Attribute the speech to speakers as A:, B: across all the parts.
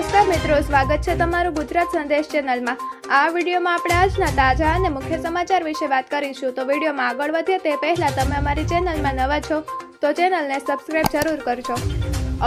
A: નમસ્કાર મિત્રો, સ્વાગત છે તમારું ગુજરાત સંદેશ ચેનલમાં. આ વિડીયોમાં આપણે આજના તાજા અને મુખ્ય સમાચાર વિશે વાત કરીશું. તો વિડીયોમાં આગળ વધીએ તે પહેલાં તમે અમારી ચેનલમાં નવા છો, તો ચેનલને સબસ્ક્રાઇબ જરૂર કરજો.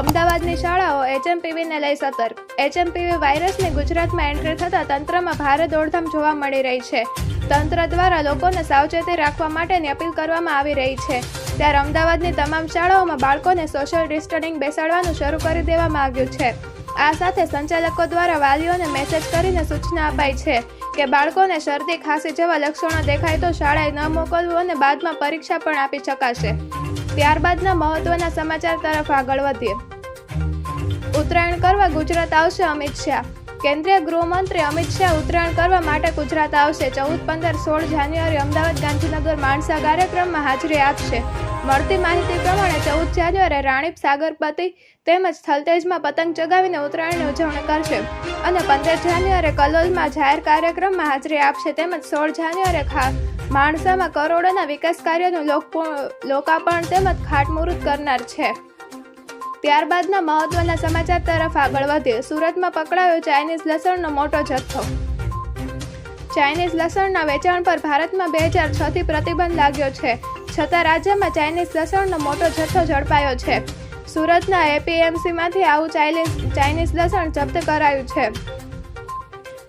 A: અમદાવાદની શાળાઓ એચએમપીવીને લઈ સતર્ક. એચએમપીવી વાયરસની ગુજરાતમાં એન્ટ્રી થતાં તંત્રમાં ભારે દોડધામ જોવા મળી રહી છે. તંત્ર દ્વારા લોકોને સાવચેતી રાખવા માટેની અપીલ કરવામાં આવી રહી છે. ત્યારે અમદાવાદની તમામ શાળાઓમાં બાળકોને સોશિયલ ડિસ્ટન્સિંગ બેસાડવાનું શરૂ કરી દેવામાં આવ્યું છે. આ સાથે સંચાલકો દ્વારા વાલીઓને મેસેજ કરીને સૂચના અપાઈ છે કે બાળકોને શરદી, ખાંસી જેવા લક્ષણો દેખાય તો શાળાએ ન મોકલવું અને બાદમાં પરીક્ષા પણ આપી શકાશે. ત્યારબાદના મહત્વના સમાચાર તરફ આગળ વધીએ. ઉત્તરાયણ કરવા ગુજરાત આવશે અમિત શાહ. કેન્દ્રીય ગૃહમંત્રી અમિત શાહ ઉત્તરાયણ કરવા માટે ગુજરાત આવશે. ચૌદ, પંદર, સોળ જાન્યુઆરી અમદાવાદ ગાંધીનગર માણસા કાર્યક્રમમાં હાજરી આપશે. મળતી માહિતી પ્રમાણે ચૌદ જાન્યુઆરીએ રાણીપ સાગરપતિ તેમજ થલતેજમાં પતંગ ચગાવીને ઉત્તરાયણની ઉજવણી કરશે અને પંદર જાન્યુઆરીએ કલોલમાં જાહેર કાર્યક્રમમાં હાજરી આપશે તેમજ સોળ જાન્યુઆરીએ ખા, માણસામાં કરોડોના વિકાસ કાર્યોનું લોક- લોકાર્પણ તેમજ ખાટમુહૂર્ત કરનાર છે. ત્યારબાદના મહત્વના સમાચાર તરફ આગળ વધીએ. સુરતમાં પકડાયો ચાઇનીઝ લસણનો મોટો જથ્થો. ચાઇનીઝ લસણના વેચાણ પર ભારતમાં બે હજાર છથી પ્રતિબંધ લાગ્યો છે. છતાં રાજ્યમાં ચાઇનીઝ લસણનો મોટો જથ્થો ઝડપાયો છે. સુરતના એપીએમસીમાંથી આવું ચાઇનીઝ ચાઇનીઝ લસણ જપ્ત કરાયું છે.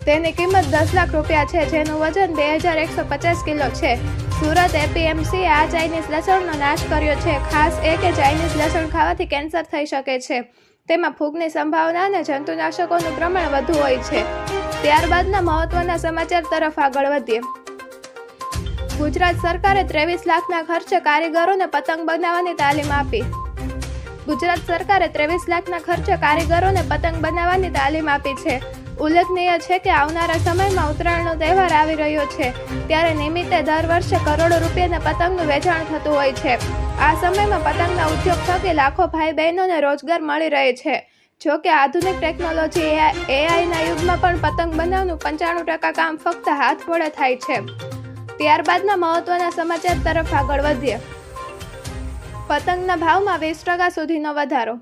A: તેની કિંમત દસ લાખ રૂપિયા છે, જેનું વજન બે હજાર એકસો પચાસ કિલો છે. સુરત એપીએમસીએ આ ચાઇનીઝ લસણનો નાશ કર્યો છે, ખાસ એ કે ચાઇનીઝ લસણ ખાવાથી કેન્સર થઈ શકે છે. તેમાં ફૂગની સંભાવના અને જંતુનાશકોનું પ્રમાણ વધુ હોય છે. ત્યારબાદના મહત્વના સમાચાર તરફ આગળ વધીએ. ગુજરાત સરકારે ત્રેવીસ લાખના ખર્ચે કારીગરોને પતંગ બનાવવાની તાલીમ આપી. ગુજરાત સરકારે ત્રેવીસ લાખના ખર્ચે કારીગરોને પતંગ બનાવવાની તાલીમ આપી છે. ઉલ્લેખનીય છે કે આવનારા સમયમાં ઉત્તરાયણનો તહેવાર આવી રહ્યો છે, ત્યારે નિમિત્તે દર વર્ષે કરોડો રૂપિયાના પતંગનું વેચાણ થતું હોય છે. આ સમયમાં પતંગના ઉદ્યોગ થકી લાખો ભાઈ બહેનોને રોજગાર મળી રહે છે. જો કે આધુનિક ટેકનોલોજી એઆઈના યુગમાં પણ પતંગ બનાવવાનું પંચાણું ટકા કામ ફક્ત હાથ વડે થાય છે. ત્યારબાદના મહત્વના સમાચાર તરફ આગળ વધીએ. પતંગના ભાવમાં વીસ ટકા સુધીનો વધારો.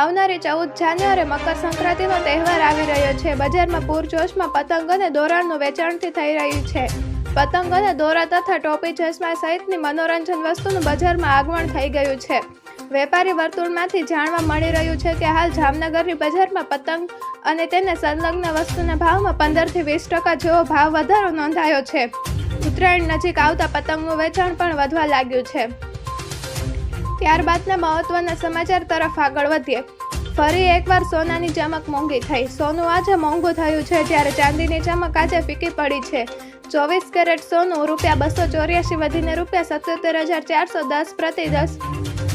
A: આવનારી ચૌદ જાન્યુઆરી મકર સંક્રાંતિનો તહેવાર આવી રહ્યો છે. બજારમાં પૂરજોશમાં પતંગ અને દોરાણનું વેચાણથી થઈ રહ્યું છે. પતંગ અને દોરા તથા ટોપી ચશ્મા સહિતની મનોરંજન વસ્તુનું બજારમાં આગમન થઈ ગયું છે. વેપારી વર્તુળમાંથી જાણવા મળી રહ્યું છે કે હાલ જામનગરની બજારમાં પતંગ અને તેને સંલગ્ન વસ્તુના ભાવમાં પંદરથી વીસ ટકા જેવો ભાવ વધારો નોંધાયો છે. ઉત્તરાયણ નજીક આવતા પતંગનું વેચાણ પણ વધવા લાગ્યું છે. ત્યારબાદના મહત્વના સમાચાર તરફ આગળ વધીએ. ફરી એકવાર સોનાની ચમક મોંઘી થઈ. સોનું આજે મોંઘું થયું છે જ્યારે ચાંદીની ચમક આજે ફીકી પડી છે. ચોવીસ કેરેટ સોનું રૂપિયા બસો ચોર્યાસી વધીને રૂપિયા સત્યોતેર હજાર ચારસો દસ પ્રતિ દસ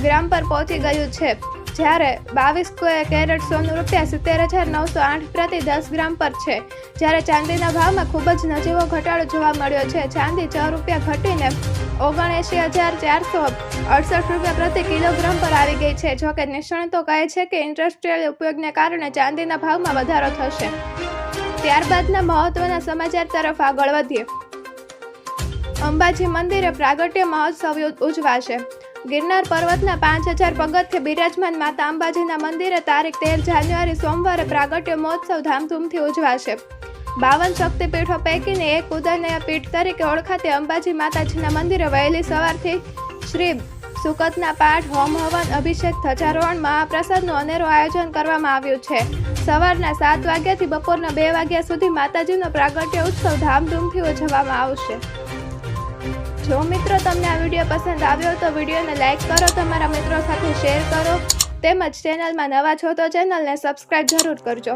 A: ગ્રામ પર પહોંચી ગયું છે. જ્યારે બાવીસ કેરેટ સોનું રૂપિયા સિત્તેર હજાર નવસો આઠ પ્રતિ દસ ગ્રામ પર છે. જ્યારે ચાંદીના ભાવમાં ખૂબ જ નજીવો ઘટાડો જોવા મળ્યો છે. ચાંદી છ રૂપિયા ઘટીને ઓગણએંશી હજાર ચારસો અડસઠ રૂપિયા પ્રતિ કિલોગ્રામ પર આવી ગઈ છે. જોકે નિષ્ણાતો કહે છે કે ઇન્ડસ્ટ્રીયલ ઉપયોગને કારણે ચાંદીના ભાવમાં વધારો થશે. ત્યારબાદના મહત્વના સમાચાર તરફ આગળ વધીએ. અંબાજી મંદિરે પ્રાગટ્ય મહોત્સવ ઉજવાશે. ગિરનાર પર્વતના પાંચ હજાર પગથિયે બિરાજમાન માતા અંબાજીના મંદિરે તારીખ તેર જાન્યુઆરી સોમવારે પ્રાગટ્ય મહોત્સવ ધામધૂમથી ઉજવાશે. બાવન શક્તિપીઠો પૈકીને એક ઉદયનય પીઠ તરીકે ઓળખાતી અંબાજી માતાજીના મંદિરે વહેલી સવારથી શ્રી સુકતના પાઠ, હોમ હવન, અભિષેક ધજારોહણ મહાપ્રસાદનું અનેરું આયોજન કરવામાં આવ્યું છે. સવારના સાત વાગ્યાથી બપોરના બે વાગ્યા સુધી માતાજીનો પ્રાગટ્ય ઉત્સવ ધામધૂમથી ઉજવવામાં આવશે. જો મિત્રો તમને આ વીડિયો પસંદ આવ્યો તો વિડીયોને લાઇક કરો, તમારા મિત્રો સાથે શેર કરો. તેમજ ચેનલમાં નવા છો તો ચેનલને સબસ્ક્રાઈબ જરૂર કરજો.